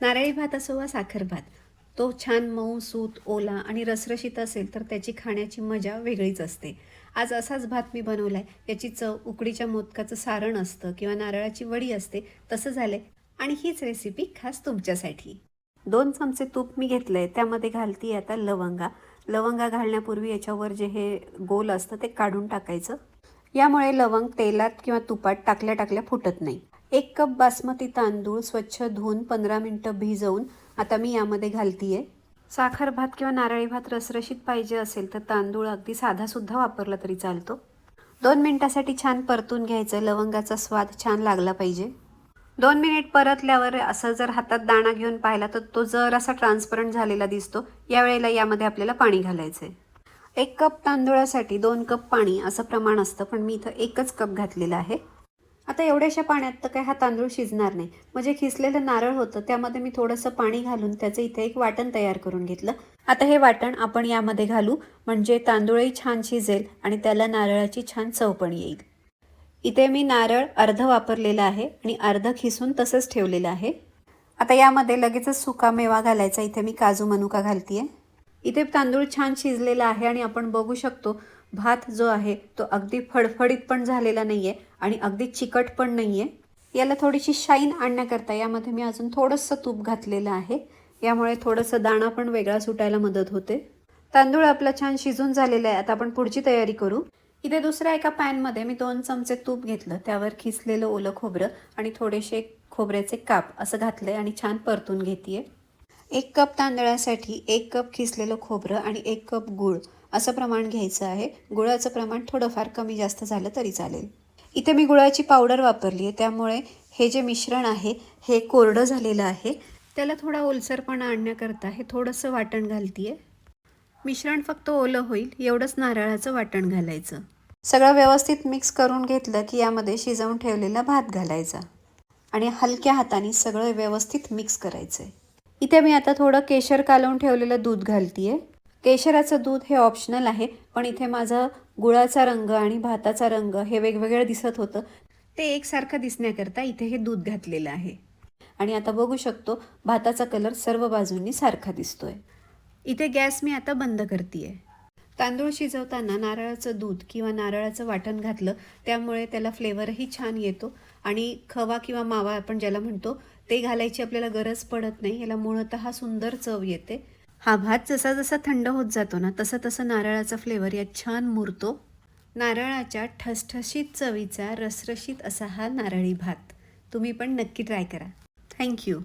नारळी भात असो वा साखर भात तो छान मऊ सूत ओला आणि रसरशीत असेल तर त्याची खाण्याची मजा वेगळीच असते. आज असाच भात मी बनवला आहे याची चव उकडीच्या मोदकाचं सारण असतं किंवा नारळाची वडी असते तसं झालं आहे आणि हीच रेसिपी खास तुमच्यासाठी. दोन चमचे तूप मी घेतलं आहे त्यामध्ये घालती आता लवंगा. लवंगा घालण्यापूर्वी याच्यावर जे हे गोल असतं ते काढून टाकायचं. यामुळे लवंग तेलात किंवा तुपात टाकल्या टाकल्या फुटत नाही. एक कप बासमती तांदूळ स्वच्छ धुवून पंधरा मिनटं भिजवून आता मी यामध्ये घालतीये. साखर भात किंवा नारळी भात रसरशीत पाहिजे असेल तर तांदूळ अगदी साधासुद्धा वापरला तरी चालतो. दोन मिनिटासाठी छान परतून घ्यायचं लवंगाचा स्वाद छान लागला पाहिजे. दोन मिनिट परतल्यावर असं जर हातात दाणा घेऊन पाहिला तर तो जर असा ट्रान्सपरंट झालेला दिसतो. यावेळेला यामध्ये आपल्याला पाणी घालायचं आहे एक कप तांदूळासाठी दोन कप पाणी असं प्रमाण असतं पण मी इथं एकच कप घातलेलं आहे. आता एवढ्याशा पाण्यात तर काय हा तांदूळ शिजणार नाही. म्हणजे खिसलेलं नारळ होतं त्यामध्ये मी थोडंसं पाणी घालून त्याचं इथे एक वाटण तयार करून घेतलं. आता हे वाटण आपण यामध्ये घालू म्हणजे तांदूळही छान शिजेल आणि त्याला नारळाची छान चव पण येईल. इथे मी नारळ अर्ध वापरलेलं आहे आणि अर्ध खिसून तसंच ठेवलेलं आहे. आता यामध्ये लगेचच सुका मेवा घालायचा इथे मी काजू मनुका घालतीये. इथे तांदूळ छान शिजलेला आहे आणि आपण बघू शकतो भात जो आहे तो अगदी फडफडीत पण झालेला नाही आहे आणि अगदी चिकट पण नाही आहे याला थोडीशी शाईन आणण्याकरता यामध्ये मी अजून थोडंसं तूप घातलेलं आहे. यामुळे थोडंसं दाणा पण वेगळा सुटायला मदत होते. तांदूळ आपला छान शिजून झालेला आहे. आता आपण पुढची तयारी करू. इथे दुसऱ्या एका पॅनमध्ये मी दोन चमचे तूप घेतलं. त्यावर खिसलेलं ओलं खोबरं आणि थोडेसे खोबऱ्याचे काप असं घातलंय आणि छान परतून घेते एक कप तांदळासाठी एक कप खिसलेलं खोबरं आणि एक कप गूळ. असं प्रमाण घ्यायचं आहे. गुळाचं प्रमाण थोडंफार कमी जास्त झालं तरी चालेल. इथे मी गुळाची पावडर वापरली आहे. त्यामुळे हे जे मिश्रण आहे हे कोरडं झालेलं आहे. त्याला थोडा ओलसरपणा आणण्याकरता हे थोडंसं वाटण घालतीये. मिश्रण फक्त ओलं होईल एवढंच नारळाचं वाटण घालायचं. सगळं व्यवस्थित मिक्स करून घेतलं की यामध्ये शिजवून ठेवलेला भात घालायचा. आणि हलक्या हाताने सगळं व्यवस्थित मिक्स करायचं आहे इथे मी आता थोडं केशर कालवून ठेवलेलं दूध घालतीये. केशराचं दूध हे ऑप्शनल आहे पण इथे माझं गुळाचा रंग आणि भाताचा रंग हे वेगवेगळं दिसत होतं. ते एकसारखं दिसण्याकरता इथे हे दूध घातलेलं आहे. आणि आता बघू शकतो भाताचा कलर सर्व बाजूंनी सारखा दिसतोय. इथे गॅस मी आता बंद करते तांदूळ शिजवताना नारळाचं दूध किंवा नारळाचं वाटण घातलं त्यामुळे त्याला फ्लेवरही छान येतो. आणि खवा किंवा मावा आपण ज्याला म्हणतो ते घालायची आपल्याला गरज पडत नाही याला मुळत सुंदर चव येते. हा भात जसा जसा थंड होत जातो ना तसं तसं नारळाचा फ्लेवर यात छान मुरतो. नारळाच्या ठसठशीत चवीचा रसरशीत असा हा नारळी भात. तुम्ही पण नक्की ट्राय करा. थँक्यू